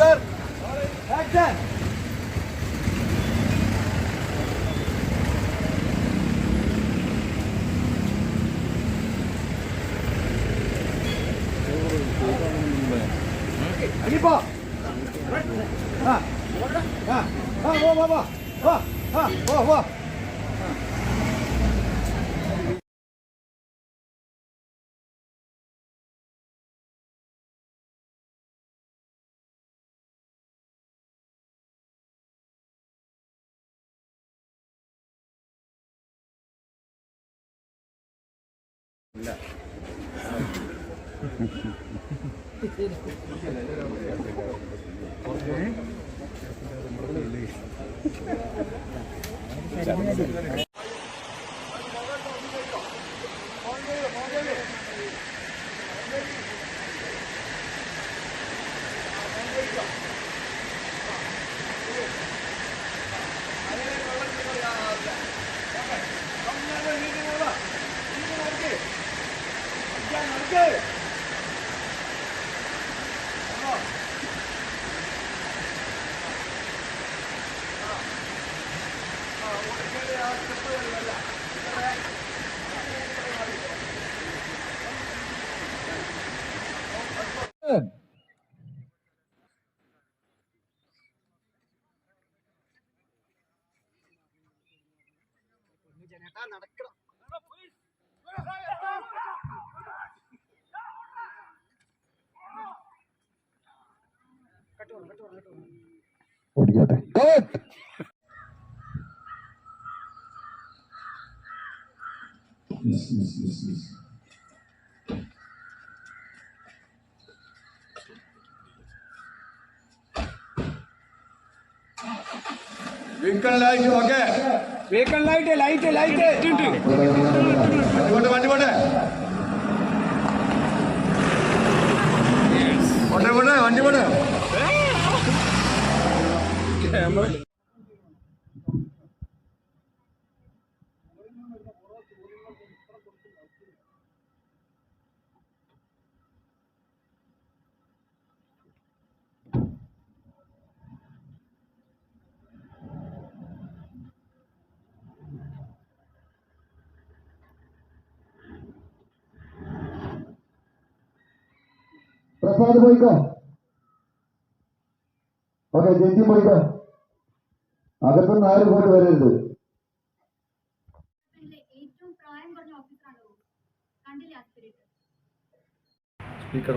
Sir action അടിപ്പോ ആ ആ ആ വാ വാ വാ വാ ആ വാ വാ ഓടിക്കോട്ടെ. Cut light okay vehicle light light light വണ്ടി വണ്ടി പോട്ടെ. പോട്ടെ പോട്ടെ വണ്ടി പോട്ടെ. പ്രസാദ് പോയിക്കോ ഓക്കെ ജെന്റി പോയിക്കോ അകത്തുനിന്ന് നാല് ഇങ്ങോട്ട് വരരുത്. സ്പീക്കർ പോയോ റോസ് കണ്ടില്ലേ ആ സ്പിരിറ്റ് സ്പീക്കർ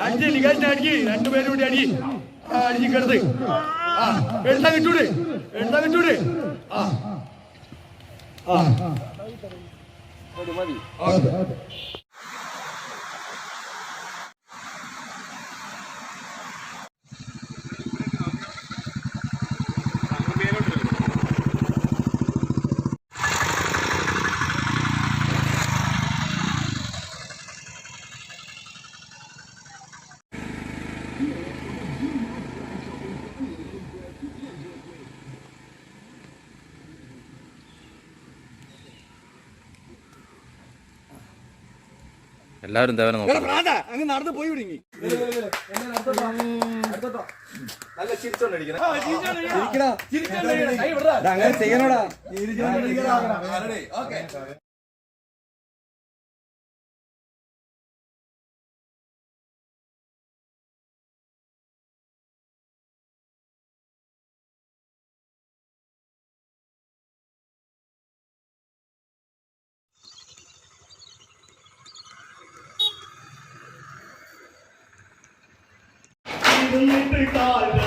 അടി നികാശിനെ അടിക്ക് രണ്ടുപേരും കൂടി അടി ആ, അടിച്ച് കിടത്ത് ആ എഴുതാൻ കിട്ടൂടെ? എഴുതാൻ കിട്ടൂടെ? ആ. ആ. ഓക്കെ എല്ലാവരും ദേവനെ നോക്കണം. അങ്ങ് നടന്നു പോയി വിടുങ്ങി. അങ്ങനെ ചെയ്യണോടാ? கால்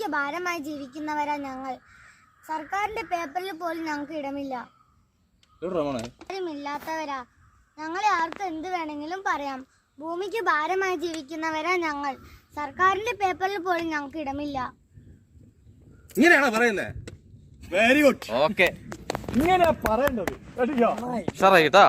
ഭൂമിക്ക് ഭാരമായി ജീവിക്കുന്നവരാ ഞങ്ങൾ. സർക്കാരിന്റെ പേപ്പറിൽ പോലും ഞങ്ങൾക്ക് ഇടമില്ല. ഇല്ലാത്തവരാ ഞങ്ങളെ ആർക്ക് എന്ത് വേണമെങ്കിലും പറയാം. ഭൂമിക്ക് ഭാരമായി ജീവിക്കുന്നവരാ ഞങ്ങൾ. സർക്കാരിന്റെ പേപ്പറിൽ പോലും ഞങ്ങൾക്ക് ഇടമില്ല. ഇങ്ങനെയാണോ പറയുന്നത് വെരി ഗുഡ് ഓക്കെ ഇങ്ങനെയാ പറയേണ്ടത്. കേട്ടോ.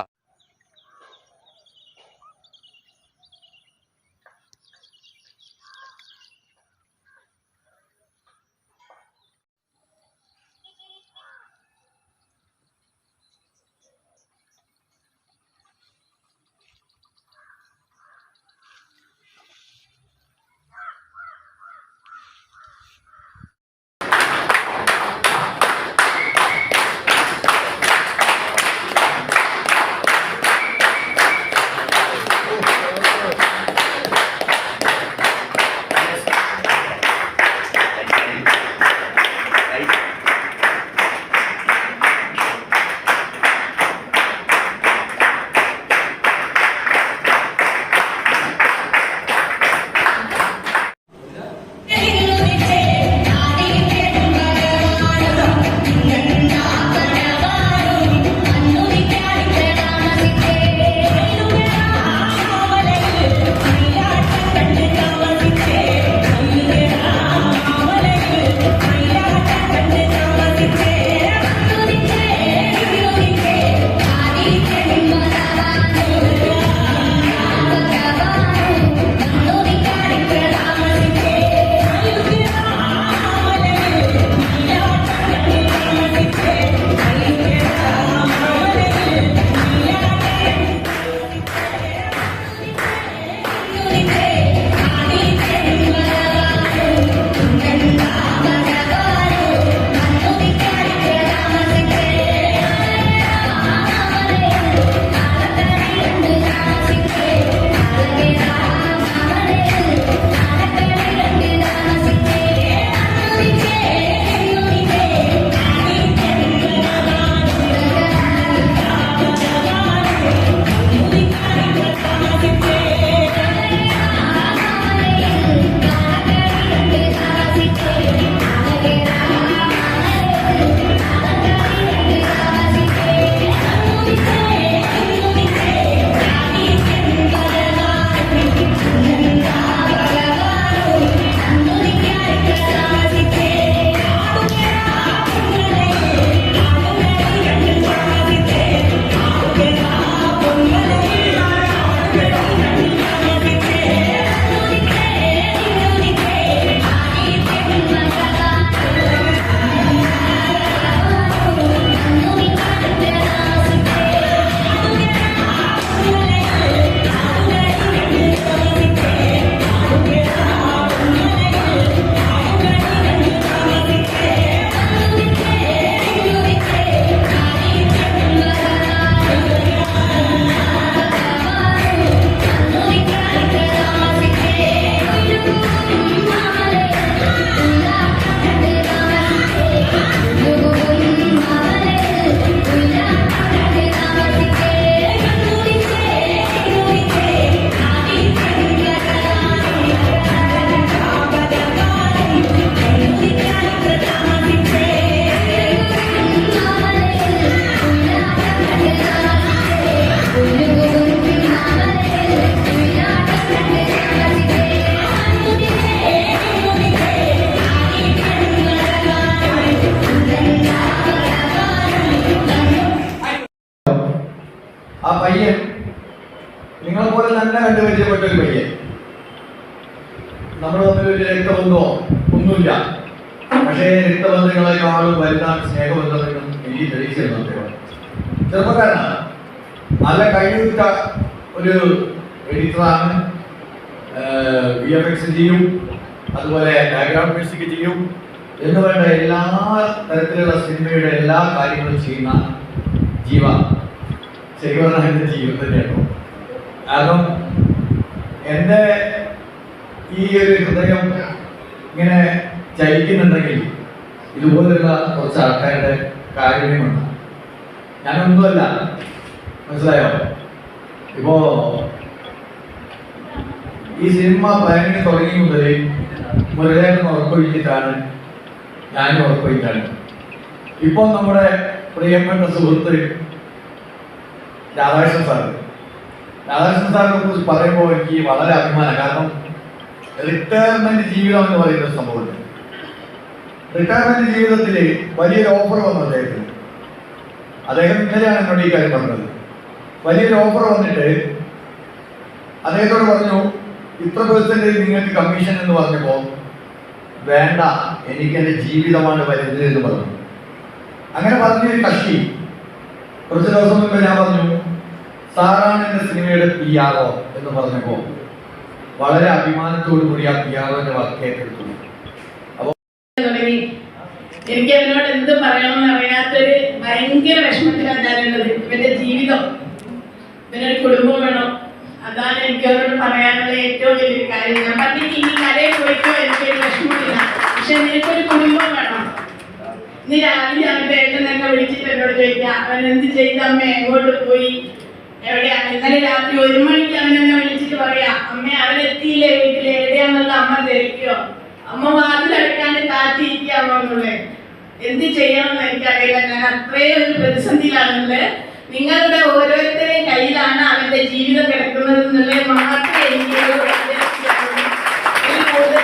കണ്ട് പരിചയപ്പെട്ട ഒരു പയ്യൻ. നമ്മൾ തമ്മിൽ ഒരു രക്തബന്ധമോ ഒന്നുമില്ല. പക്ഷേ രക്തബന്ധങ്ങളെ ആളും വരുന്ന സ്നേഹബന്ധങ്ങളും എനിക്ക് തെളിയിച്ചിരുന്നു ചെറുപ്പക്കാരനാണ്. നല്ല കഴിഞ്ഞിട്ട ഒരു എഡിറ്ററാണ്. വി എഫ് എക്സ് ചെയ്യും. അതുപോലെ ഡയഗ്രാം മ്യൂസിക് ചെയ്യും. എന്ന് വേണ്ട എല്ലാ തരത്തിലുള്ള സിനിമയുടെ എല്ലാ കാര്യങ്ങളും ചെയ്യുന്ന ജീവ. ശരി പറഞ്ഞ എന്റെ ജീവിതം കാരണം എന്റെ ഈ ഒരു ഹൃദയം ഇങ്ങനെ ചലിക്കുന്നുണ്ടെങ്കിൽ ഇതുപോലെയുള്ള കുറച്ച് ആൾക്കാരുടെ കാരുണ്യമുണ്ട്. ഞാനൊന്നുമല്ല. മനസ്സിലായോ? ഇപ്പോ ഈ സിനിമ പ്ലാനിങ് തുടങ്ങി മുതൽ മുരളേട്ടൻ ഉറപ്പൊഴിച്ചിട്ടാണ് ഞാനും ഉറപ്പൊഴിച്ചാണ് ഇപ്പോൾ നമ്മുടെ പ്രിയപ്പെട്ട സുഹൃത്ത് രാധാകൃഷ്ണൻ സാറ്. രാധാകൃഷ്ണൻ സാറിനെ കുറിച്ച് പറയുമ്പോൾ എനിക്ക് വളരെ അഭിമാനം. കാരണം റിട്ടയർമെന്റ് ജീവിതം എന്ന് പറയുന്ന സംഭവം സംഭവമുണ്ട് റിട്ടയർമെന്റ് ജീവിതത്തിൽ വലിയൊരു ഓഫർ വന്നു അദ്ദേഹത്തിന്. അദ്ദേഹം ഇന്നലെയാണ് എന്നോട് ഈ കാര്യം പറഞ്ഞത്. വലിയൊരു ഓഫർ വന്നിട്ട് അദ്ദേഹത്തോട് പറഞ്ഞു ഇത്ര പെർസെന്റേജ് നിങ്ങൾക്ക് കമ്മീഷൻ എന്ന് പറഞ്ഞപ്പോൾ വേണ്ട എനിക്ക് എന്റെ ജീവിതമാണ് വലുത് എന്ന് പറഞ്ഞു. അങ്ങനെ പറഞ്ഞൊരു കക്ഷി. കുറച്ച് ദിവസം മുമ്പ് ഞാൻ പറഞ്ഞു സാറാണ് എന്റെ സിനിമയുടെ പി ആറോ എന്ന് പറഞ്ഞപ്പോ വളരെ അഭിമാനത്തോടു കൂടി ആ പി ആറോന്റെ വർക്ക് ഏറ്റെടുത്തു. എനിക്ക് അവനോട് എന്ത് പറയണമെന്ന് അറിയാത്തൊരു ഭയങ്കര വിഷമത്തിലാണ് ഞാനുള്ളത് ഇവന്റെ ജീവിതം ഇവനൊരു കുടുംബം വേണം. അതാണ് എനിക്ക് അവരോട് പറയാനുള്ള ഏറ്റവും വലിയൊരു കാര്യം. ഞാൻ പറഞ്ഞു ഇനി കടയിൽ പോയിക്കോ എനിക്കൊരു വിഷമമില്ല. പക്ഷെ നിനക്കൊരു കുടുംബം വേണം. നീ രാവിലെ അവന്റെ എന്നെ വിളിച്ചിട്ട് എന്നോട് ചോദിക്കാം അവൻ എന്ത് ചെയ്തമ്മ എങ്ങോട്ട് പോയി? എവിടെയാണ് ഇന്നലെ രാത്രി ഒരു മണിക്ക് അവൻ എന്നെ വിളിച്ചിട്ട് പറയാ അമ്മ അവരെത്തിയില്ലേ വീട്ടിൽ എവിടെയാന്നുള്ള അമ്മ തിരക്കിയോ അമ്മ വാതിലടക്കാണ്ട് കാത്തിരിക്കാമോന്നുള്ളത് എന്ത് ചെയ്യണമെന്ന് എനിക്കറിയില്ല. ഞാൻ അത്രയും ഒരു പ്രതിസന്ധിയിലാണുള്ളത് നിങ്ങളുടെ ഓരോരുത്തരുടെയും കയ്യിലാണ് അവന്റെ ജീവിതം കിടക്കുന്നത് എന്നുള്ളത് മാത്രമേ എനിക്ക്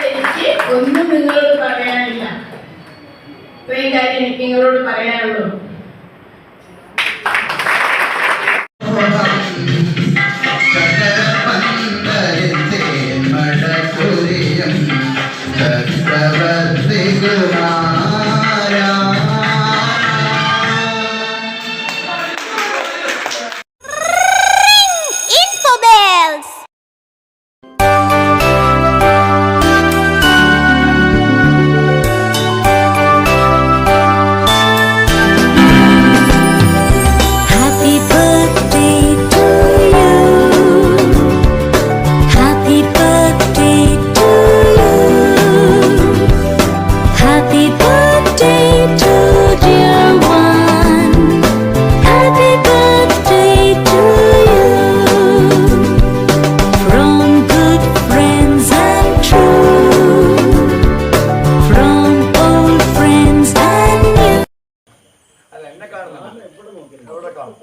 എനിക്ക് ഒന്നും നിങ്ങളോട് പറയാനില്ല. ഇത്രയും കാര്യം എനിക്ക് നിങ്ങളോട് പറയാനുള്ളൂ. എവിടെ കാണും?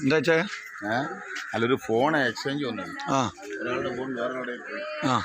എന്താ വെച്ചാ? അല്ലൊരു ഫോൺ എക്സ്ചേഞ്ച് വന്നു ആ. ഒരാളുടെ ഫോൺ വേറെ ആ.